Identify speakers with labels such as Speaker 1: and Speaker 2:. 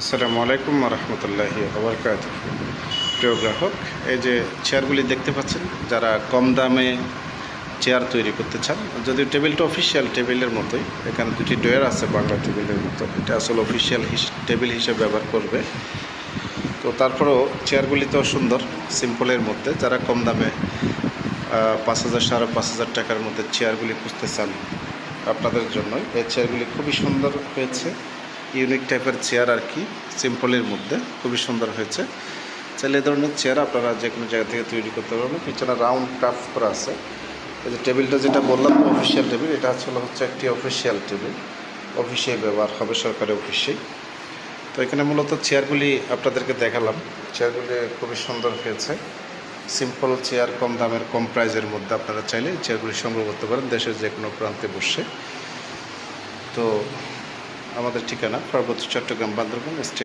Speaker 1: আসসালামু আলাইকুম রহমতুল্লাহি আবরকাত প্রিয় গ্রাহক, এই যে চেয়ারগুলি দেখতে পাচ্ছেন, যারা কম দামে চেয়ার তৈরি করতে চান, যদিও টেবিলটা অফিসিয়াল টেবিলের মতোই, এখানে দুটি ডোয়ার আছে বাংলা টেবিলের মতো, এটা আসলে অফিসিয়াল টেবিল হিসেবে ব্যবহার করবে। তো তারপরেও চেয়ারগুলি তো সুন্দর সিম্পলের মধ্যে, যারা কম দামে পাঁচ হাজার সাড়ে পাঁচ হাজার টাকার মধ্যে চেয়ারগুলি খুঁজতে চান, আপনাদের জন্য এই চেয়ারগুলি খুবই সুন্দর হয়েছে। ইউনিক টাইপের চেয়ার আর কি, সিম্পলের মধ্যে, খুবই সুন্দর হয়েছে। চাইলে এ ধরনের চেয়ার আপনারা যে কোনো জায়গা থেকে তৈরি করতে পারবেন। পিছনে রাউন্ড কাপ করা আছে। এই যে টেবিলটা যেটা বললাম, অফিসিয়াল টেবিল, এটা আসলে হচ্ছে একটি অফিসিয়াল টেবিল। অফিসে ব্যবহার হবে, সরকারি অফিসেই। তো এখানে মূলত চেয়ারগুলি আপনাদেরকে দেখালাম। চেয়ারগুলি খুবই সুন্দর হয়েছে। সিম্পল চেয়ার, কম দামের, কম প্রাইজের মধ্যে আপনারা চাইলে চেয়ারগুলি সংগ্রহ করতে পারেন দেশের যে কোনো প্রান্তে বসে। তো আমাদের ঠিকানা পার্বত্য চট্টগ্রাম বান্দরবান স্টেট